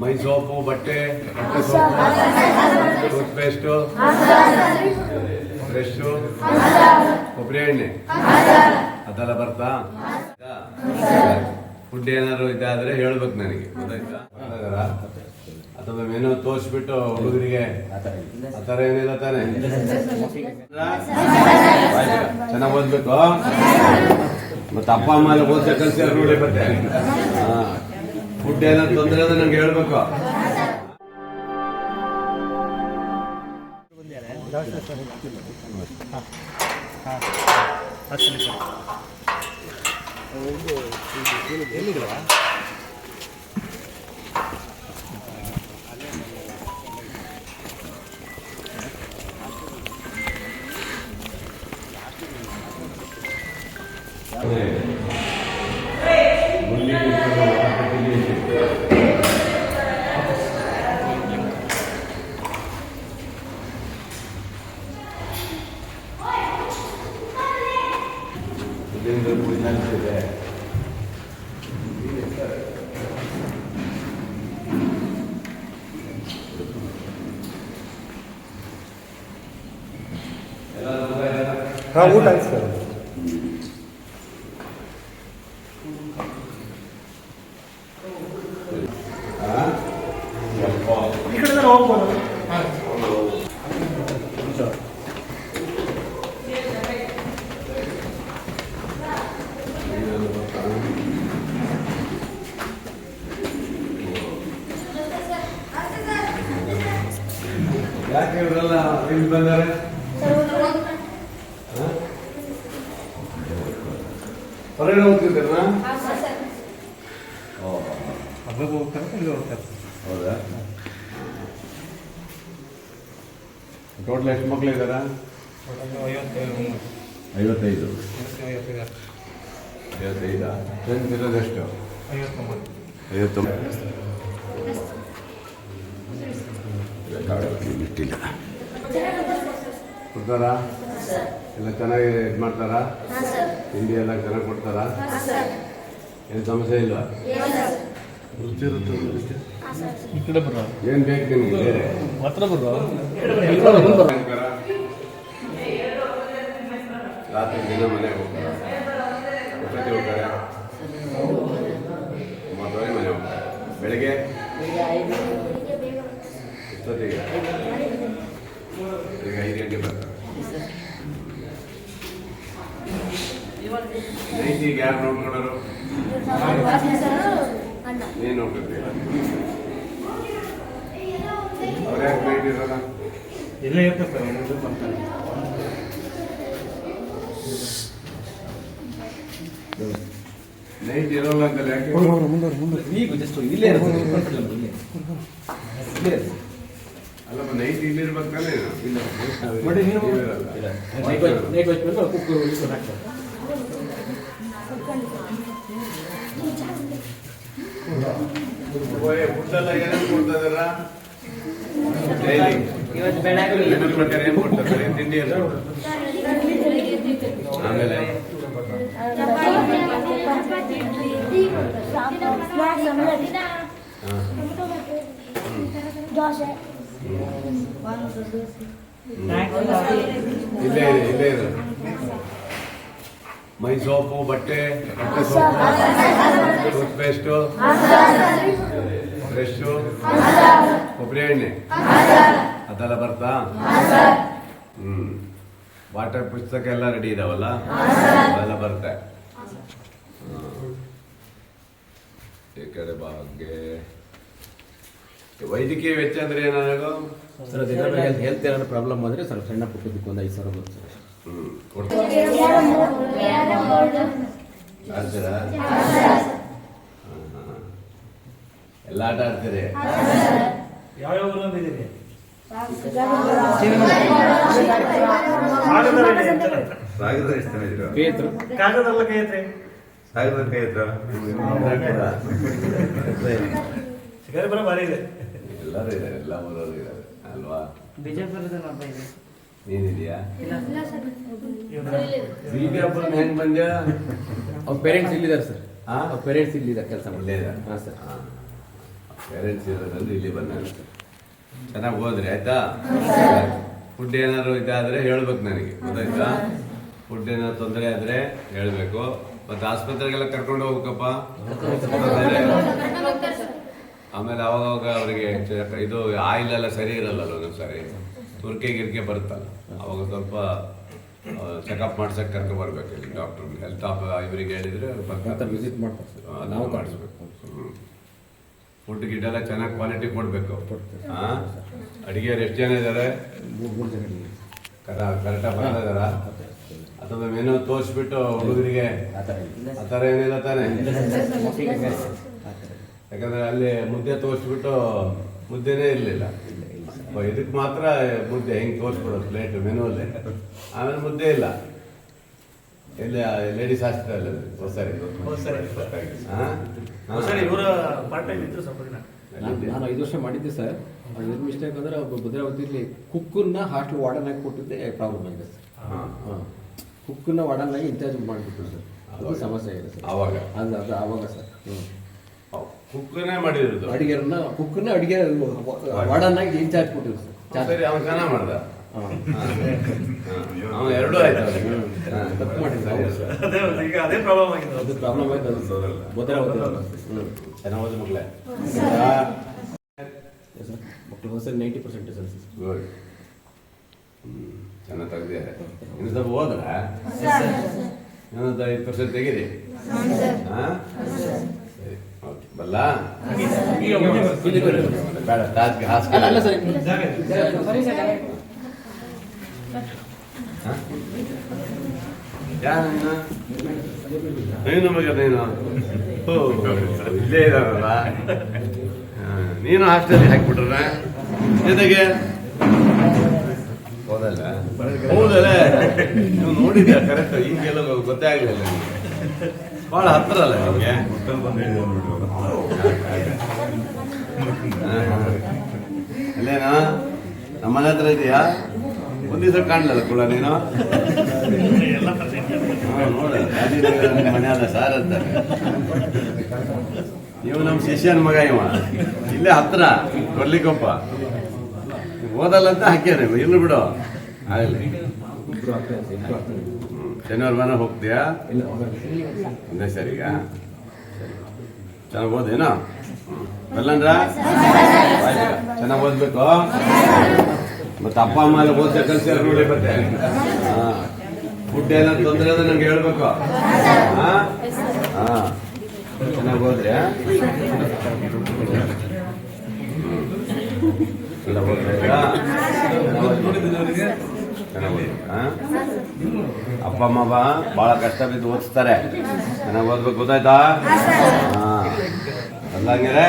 ಮೈ soap ಬಟ್ಟೆ toothpaste brush ಕೊಬ್ಬರಿ ಎಣ್ಣೆ. ಅದೆಲ್ಲ ಬರ್ತಾ? ಫುಡ್ ಏನಾದ್ರು ಇದಾದ್ರೆ ಹೇಳ್ಬೇಕು ನನಗೆ. ಗೊತ್ತಾಯ್ತಾ? ಅಥವಾ ಮೆನು ತೋರಿಸ್ಬಿಟ್ಟು ಹುಡುಗರಿಗೆ. ಆ ಥರ ಏನಿಲ್ಲ ತಾನೆ? ಚೆನ್ನಾಗಿ ಓದ್ಬೇಕು? ಮತ್ತೆ ಅಪ್ಪ ಅಮ್ಮ ಓದ್ಬೇಕು ಕಲ್ಸಿ ರೂಢಿ ಫುಡ್ ಏನಾದ್ರು ತೊಂದರೆ ಅಂದ್ರೆ ನಂಗೆ ಹೇಳ್ಬೇಕು ಇದರಿಂದ ಉಳಿದಾಗ್ತಿದೆ ಹಾಂ ಊಟ ಆಯ್ತು ಸರ್ ಈ ಕಡೆ ಹೋಗ್ಬೋದು ಯಾಕೆ ಇವರೆಲ್ಲ ಇಲ್ಲಿ ಬಂದಾರೆ? ಹೊರಗಡೆ ಹೋಗ್ತಿದ್ದೀರಾ? ಓ. ಹಬ್ಬಕ್ಕೆ ಹೋಗ್ತಾರೆ ಇಲ್ಲಿ ಹೋಗ್ತಾರೆ. ಹೌದಾ? ಟೋಟಲ್ ಎಷ್ಟು ಮಕ್ಳು ಇದ್ದಾರಾ? ಐವತ್ತೈದು. ಐವತ್ತೈದಾ. ಫ್ರೆಂಡ್ಸ್ ಇರೋದೆಷ್ಟು ಐವತ್ತೊಂಬತ್ತು. ಐವತ್ತೊಂಬತ್ತು. ಇಟ್ಟಿಲ್ಲ ಕೊಡ್ತಾರಾ? ಎಲ್ಲ ಚೆನ್ನಾಗಿ ಇದು ಮಾಡ್ತಾರಾ? ತಿಂಡಿ ಎಲ್ಲ ಚೆನ್ನಾಗಿ ಕೊಡ್ತಾರಾ? ಏನು ಸಮಸ್ಯೆ ಇಲ್ಲ ಈ ಕಡೆ ಬರೋ ಏನು ಬೇಕು ನಿಮಗೆ? ಬೇರೆ. ಹತ್ರ ಬರೋ ಭಯಂಕರ. ರಾತ್ರಿ ದಿನ ಮನೆಗೆ ಹೋಗ್ತಾರೆ ಎಷ್ಟೊತ್ತಿಗೆ ಹೋಗ್ತಾರೆ ಒಂಬತ್ತುವರೆ ಮನೆ ಹೋಗ್ತಾರೆ ಬೆಳಿಗ್ಗೆ ಎಷ್ಟೊತ್ತಿಗೆ ಈಗ ಐದು ಗಂಟೆ ಬರ್ತಾರೆ ನೈಟಿಗೆ ಯಾರು ನೋಡ್ಕೊಳ್ಳೋರು ನೀನು ನೋಡ್ಕೊತೀರ ಅವ್ರು ಯಾಕೆ ನೈಟ್ ಇರೋಲ್ಲ ಇಲ್ಲೇ ಇರ್ತದೆ ಸರ್ ಒಂದು ಬರ್ತಾರೆ ನೈಟ್ ಇರೋಲ್ಲ ಅಂತ ಯಾಕೆ ಈಗ ಜಸ್ಟ್ ಇಲ್ಲೇ ಇರ್ತದೆ ಇಲ್ಲೇ. ಇಲ್ಲೇ ಅಲ್ಲಪ್ಪ ನೈಟ್ ಇಲ್ಲಿರ್ಬೇಕು ತಾನೇ? ಇಲ್ಲ ಬಟ್. ಇಲ್ಲ. ನೈಟ್ ವಾಚ್ ನೈಟ್ ವಾಚ್ ಬಂದು ಕುಕ್ ಹಾಕ್ತಾರೆ. ಫುಡ್ ಎಲ್ಲ ಏನೇನು ಕೊಡ್ತಾ ಇದಾರ ಡೈಲಿ ಇವತ್ತು ಬೆಳಗ್ಗೆ. ಪ್ರಕಾರ ಏನು ಕೊಡ್ತಾರೆ? ತಿಂಡಿ ಎಲ್ಲ ಆಮೇಲೆ. ದೋಸೆ. ಇಲ್ಲೇ ಇದೆ, ಇಲ್ಲೇ ಮೈ ಸೋಪು, ಬಟ್ಟೆ ಬಟ್ಟೆ ಸೋಪು. ಟೂತ್ ಪೇಸ್ಟು ಬ್ರಷು ಕೊಬ್ಬರಿ ಎಣ್ಣೆ. ಅದೆಲ್ಲ ಬರ್ತಾ? ಹ್ಮ್. ವಾಟರ್ ಪುಸ್ತಕ ಎಲ್ಲ ರೆಡಿ ಇದಾವಲ್ಲ? ಅದೆಲ್ಲ ಬರುತ್ತೆ. ಈ ಕಡೆ ಬಗ್ಗೆ ವೈದ್ಯಕೀಯ ವೆಚ್ಚ ಅಂದ್ರೆ ಏನಾಗೋ? ಸರ್ ಅದು ಇದ್ರ ಬಗ್ಗೆ ಹೆಲ್ತ್ ಏನಾದ್ರು ಪ್ರಾಬ್ಲಮ್ ಆದರೆ ಸ್ವಲ್ಪ ಸಣ್ಣ ಪುಟ್ಟದಕ್ಕೆ ಒಂದು ಐದು ಸಾವಿರ ಬರುತ್ತೆ ಸರ್. ಎಲ್ಲ ಆಟ ಆಡ್ತೀರಿ? ಯಾವ್ಯಾವ ಇದ್ದೀರಿ ಸಾಗರ ಎಷ್ಟು ಜನ ಇದ್ರು ಕೈ ಎತ್ರು. ಕಾಗದಲ್ಲ ಕೈ ಐತ್ರಿ ಸಾಗರ ಕೈ ಇದ್ರು ಸಿಗರೆ ಬರೋ ಭಾರಿ ಇದೆ. ಎಲ್ಲರೂ ಇದ್ದಾರೆ ಎಲ್ಲ ಊರವರು ಇದ್ದಾರೆ ಅಲ್ವಾ? ಬಿಜಾಪುರದ ಇದೆ ನೀನಿದೆಯಾ? ಬಿಜಾಪುರ ಹೆಂಗ್ ಬಂದ್ಯಾ? ಅವ್ರ ಪೇರೆಂಟ್ಸ್ ಇಲ್ಲಿದ್ದಾರೆ ಸರ್ ಹಾ? ಅವ್ರ ಪೇರೆಂಟ್ಸ್ ಇಲ್ಲಿದ್ದಾರೆ ಕೆಲಸ ಇಲ್ಲೇ ಇದ್ದಾರೆ. ಹಾಂ ಸರ್ ಹಾ. ಪೇರೆಂಟ್ಸ್ ಇರೋದ್ರಲ್ಲಿ ಇಲ್ಲಿ ಬಂದ ಚೆನ್ನಾಗಿ ಹೋದ್ರಿ ಆಯ್ತಾ? ಫುಡ್ ಏನಾದ್ರು ಇದಾದ್ರೆ ಹೇಳ್ಬೇಕು ನನಗೆ ಗೊತ್ತಾಯ್ತಾ? ಫುಡ್ ಏನಾದ್ರು ತೊಂದರೆ ಆದ್ರೆ ಹೇಳ್ಬೇಕು. ಮತ್ತೆ ಆಸ್ಪತ್ರೆಗೆಲ್ಲ ಕರ್ಕೊಂಡು ಹೋಗ್ಬೇಕಪ್ಪ. ಆಮೇಲೆ ಅವಾಗ ಅವಾಗ ಅವರಿಗೆ ಇದು ಆಯಿಲ್ ಎಲ್ಲ ಸರಿ ಇರಲ್ಲ ಒಂದೊಂದ್ಸರಿ. ತುರ್ಕೆ ಗಿರ್ಕೆ ಬರುತ್ತಲ್ಲ. ಅವಾಗ ಸ್ವಲ್ಪ ಚೆಕಪ್ ಮಾಡ್ಸಕ್ಕೆ ಕರ್ಕೊ ಬರ್ಬೇಕು ಇಲ್ಲಿ ಡಾಕ್ಟರ್ ಹೆಲ್ತ್ ಆಫ್ ಇವರಿಗೆ ಹೇಳಿದ್ರೆ ವಿಸಿಟ್ ಮಾಡ್ತಾರೆ ನಾವು ಕಾಣಿಸ್ಬೇಕು. ಮಾಡಿಸ್ಬೇಕು ಫುಡ್ ಗಿಡ್ ಎಲ್ಲ ಚೆನ್ನಾಗಿ ಕ್ವಾಲಿಟಿ ಕೊಡಬೇಕು. ಅಡುಗೆಯವ್ರು ಎಷ್ಟು ಜನ ಇದ್ದಾರೆ ಕರೆಕ್ಟಾಗಿ ಬರ್ತಾ ಇದಾರ ಅಥವಾ ಮೆನು ತೋರಿಸ್ಬಿಟ್ಟು ಹುಡುಗರಿಗೆ. ಆ ಥರ ಏನಿಲ್ಲ ತಾನೆ? ಯಾಕಂದ್ರೆ ಅಲ್ಲಿ ಮುದ್ದೆ ತೋರಿಸ್ಬಿಟ್ಟು ಮುದ್ದೆನೇ ಇರಲಿಲ್ಲ. ಇದಕ್ಕೆ ಮಾತ್ರ ಮುದ್ದೆ ಹೆಂಗೆ ತೋರಿಸ್ಬಿಡೋದು ಪ್ಲೇಟ್ ಮೆನುವಲ್ಲಿ ಆಮೇಲೆ ಮುದ್ದೆ ಇಲ್ಲ. ಇಲ್ಲಿ ಲೇಡೀಸ್ ಹಾಸ್ಪಿಟಲ್ ಹೊಸರಿ ನಾನು ಐದು ವರ್ಷ ಮಾಡಿದ್ದೆ ಸರ್. ಏನು ಮಿಸ್ಟೇಕ್ ಅಂದ್ರೆ ಒಬ್ಬ ಭದ್ರಾವತಿಲಿ ಕುಕ್ಕನ್ನ ಹಾಸ್ಟೆಲ್ ವಾರ್ಡನ್ ಆಗಿ ಕೊಟ್ಟಿದ್ದೆ ಪ್ರಾಬ್ಲಮ್ ಆಗಿದೆ ಸರ್. ಹಾಂ. ಹಾಂ. ಕುಕ್ಕನ್ನ ವಾರ್ಡನ್ ಆಗಿ ಇನ್ಚಾರ್ಜ್ ಮಾಡಿಬಿಟ್ರು ಸರ್. ಅದು ಸಮಸ್ಯೆ ಆಗಿದೆ ಸರ್. ಆವಾಗ ಅದು ಅದು ಆವಾಗ ಸರ್. ಹ್ಞೂ ಕುಕ್ಕನೇ ಮಾಡಿರೋದು. ಅಡಿಗೆರನ್ನ ಕುಕ್ಕನ್ನ ಅಡಿಗೆ ವಾಡನ್ನಾಗಿ ಆಗಿ ಇನ್ಚಾರ್ಜ್ ಕೊಟ್ಟಿದ್ರು ಸರ್. ಸರಿ ಅವನು ಚೆನ್ನಾಗಿ ಮಾಡ್ದ. ಅವನು ಎರಡೂ ಆಯ್ತು ತಪ್ಪು ಮಾಡಿದ್ದ. ಸರ್ ಅದೇ ಈಗ ಅದೇ ಪ್ರಾಬ್ಲಮ್ ಆಗಿದೆ ಅದು ಪ್ರಾಬ್ಲಮ್ ಆಯ್ತು ಅದು. ಚೆನ್ನಾಗಿ ಓದಿ ಮಕ್ಕಳೇ ಸರ್ ಮಕ್ಕಳು ಹೊಸ ನೈಂಟಿ ಪರ್ಸೆಂಟ್ ಸರ್. ಗುಡ್. ಚೆನ್ನಾಗಿ ತೆಗ್ದಿದ್ದಾರೆ ಇನ್ನು ಸ್ವಲ್ಪ ಹೋದ್ರ ಇನ್ನೊಂದು ಐದು ಪರ್ಸೆಂಟ್ ತೆಗೀರಿ? ಹಾಂ? ಬಲ್ಲ. ಬೇಡ ತಾಜ್ಗೆ ಸರ್. ಯಾರು ನೀನು ಮಗ ನೀನು ಇಲ್ಲೇ ಇದಾರಲ್ಲ ನೀನು ಹಾಸ್ಟೆಲ್ ಹಾಕ್ಬಿಟ್ರ? ಜೊತೆಗೆ? ಹೌದಲ್ಲ? ಹೌದಲ್ಲ? ನೀವು ನೋಡಿದ್ಯಾ? ಕರೆಕ್ಟ್ ಈಗೆಲ್ಲ ಗೊತ್ತೇ ಆಗಲಿಲ್ಲ ನಿಮಗೆ. ಭಾಳ ಹತ್ರ ಅಲ್ಲ ನಿಮಗೆ? ಅಲ್ಲೇನಾ? ನಮ್ಮ ಮನೆ ಹತ್ರ ಇದೆಯಾ? ಒಂದು ದಿವಸ ಕಾಣಲಿಲ್ಲ ಕೂಡ ನೀನು? ಮನೆ ಅಲ್ಲ ಸಾರ್ ಅಂತ. ನೀವು ನಮ್ಮ ಶಿಷ್ಯನ ಮಗ ಇವ. ಇಲ್ಲೇ ಹತ್ರ ಕೊಡ್ಲಿಕ್ಕೊಪ್ಪ ಓದಲ್ಲ ಅಂತ ಹಾಕ್ಯಾರ ಇಲ್ಲ ಬಿಡು. ಆಗಲಿ. ಶನಿವಾರ ಮನೆ ಹೋಗ್ತೀಯಾ? ಒಂದೇ ಸರಿಗ ಚೆನ್ನಾಗಿ ಓದೇನೋ ಬರ್ಲಂದ್ರ ಚೆನ್ನಾಗಿ ಓದ್ಬೇಕು. ಮತ್ತೆ ಅಪ್ಪ ಅಮ್ಮ ಎಲ್ಲ ಓದ್ಸ ಕಲ್ಸಿ ನೋಡಿ ಮತ್ತೆ. ಫುಡ್ ಏನಾದ್ರು ತೊಂದರೆ ಅಂದ್ರೆ ನಂಗೆ ಹೇಳ್ಬೇಕು. ಹಾ? ಚೆನ್ನಾಗಿ ಹೋದ್ರೆ ಎಲ್ಲ ಓದ್ತಾ ಇದ್ದೀರಾ? ಚೆನ್ನಾಗಿ ಅಪ್ಪ ಅಮ್ಮ ಬಹಳ ಕಷ್ಟ ಬಿದ್ದು ಓದಿಸ್ತಾರೆ. ಚೆನ್ನಾಗಿ ಓದ್ಬೇಕು ಗೊತ್ತಾಯ್ತಾ? ಹಾ ಅಲ್ಲ ಹಂಗಾರೆ